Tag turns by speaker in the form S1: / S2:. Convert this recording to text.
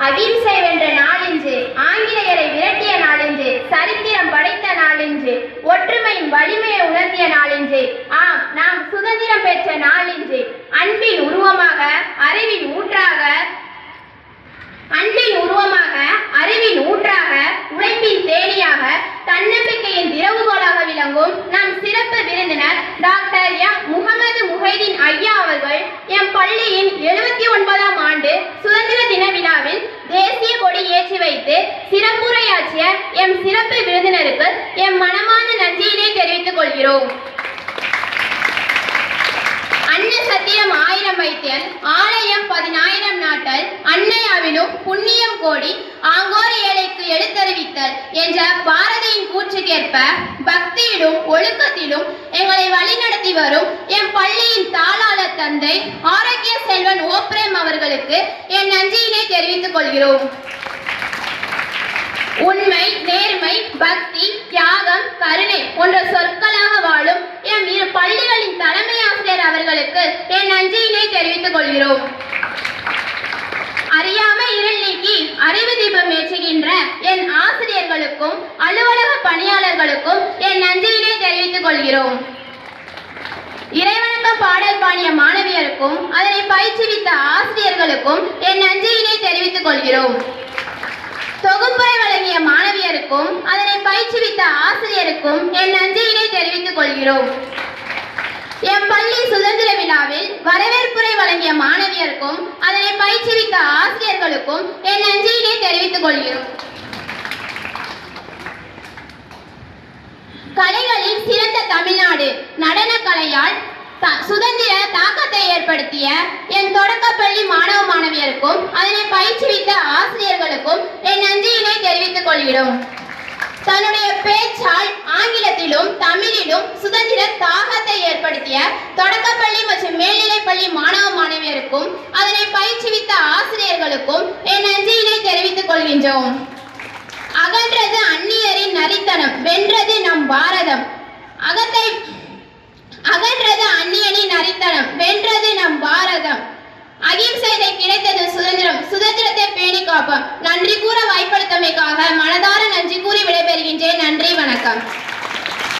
S1: அகிம்சை வென்ற நாளின்று ஆங்கிலேயரை விரட்டிய நாளின்று சரித்திரம் படைத்த நாளின்று ஒற்றுமையின் வலிமையை உணர்த்திய நாளின்று ஆம் நாம் சுதந்திரம் பெற்ற நாளின்று அன்பின் உருவமாக அறிவின் ஊற்றாக அன்பின் உருவமாக அறிவின் ஊற்றாக உழைப்பின் தேனியாக தன்னம்பிக்கையின் திறவுகோலாக விளங்கும் நம் சிறப்பு விருந்தினர் டாக்டர் எம் சிறப்பு விருந்தினருக்கு எம் மனமான நன்றியினை தெரிவித்துக் கொள்கிறோம். அன்ன சத்தியம் ஆயிரம் வைத்தியன் ஆலயம் பதினாயிரம் நாட்டல் அன்னையாவிலும் புண்ணியம் கோடி ஆங்கோர் ஏழைக்கு எழுத்தறிவித்தல் என்ற பாரதியின் கூற்றுக்கேற்ப பக்தியிலும் ஒழுக்கத்திலும் எங்களை வழிநடத்தி வரும் எம் பள்ளியின் தாளாளர் தந்தை ஆரோக்கிய செல்வன் ஓப்ரேம் அவர்களுக்கு என் நன்றியினை தெரிவித்துக் கொள்கிறோம். பக்தி தியாகம் கருணை போன்ற சொற்களாக வாழும் எம் இரு பள்ளிகளின் தலைமை ஆசிரியர் அவர்களுக்கு என் நன்றியினை தெரிவித்துக் கொள்கிறோம். அறியாமை இருள் நீக்கி அறிவு தீபம் ஏற்றுகின்ற என் ஆசிரியர்களுக்கும் அலுவலக பணியாளர்களுக்கும் என் நன்றியினை தெரிவித்துக் கொள்கிறோம். இறைவணக்க பாடல் பாடிய மாணவியருக்கும் அதனை பயிற்றுவித்த ஆசிரியர்களுக்கும் என் நன்றியினை தெரிவித்துக் கொள்கிறோம். தொகுப்பு வழங்கிய அதனை பயிற்றுவித்த ஆசிரியருக்கும் என் நன்றியினை தெரிவித்துக் கொள்கிறோம். எம் பள்ளி சுதந்திர விழாவில் வரவேற்புரை வழங்கிய மாணவியருக்கும் அதனை பயிற்றுவித்த ஆசிரியர்களுக்கும் என் நன்றியினை தெரிவித்துக் கொள்கிறோம். கலைகளில் சிறந்த தமிழ்நாடு நடன கலையால் சுதந்திர தாக்கத்தை ஏற்படுத்திய என் தொடக்கப்பள்ளி மாணவ மாணவியருக்கும் அதனை பயிற்றுவித்த ஆசிரியர்களுக்கும் என் நன்றியினை தெரிவித்துக் கொள்கிறோம். தன்னுடைய பேச்சால் ஆங்கிலத்திலும் தமிழிலும் சுதந்திர தாகத்தை ஏற்படுத்திய தொடக்கப்பள்ளி மற்றும் மேல்நிலைப்பள்ளி மாணவ மாணவியருக்கும் அதனை பயிற்றுவித்த ஆசிரியர்களுக்கும் என் நன்றியினை தெரிவித்துக் கொள்கின்றோம். அகன்றது அந்நியரின் நரித்தனம் வென்றது நம் பாரதம். அகத்தை அகன்றது அந்நியனின் நரித்தனம் வென்றது நம் பாரதம். அகிம்சை கிடைத்தது சுதந்திரம் சுதந்திரத்தை பேணி காப்போம். நன்றி கூற வாய்ப்படுத்த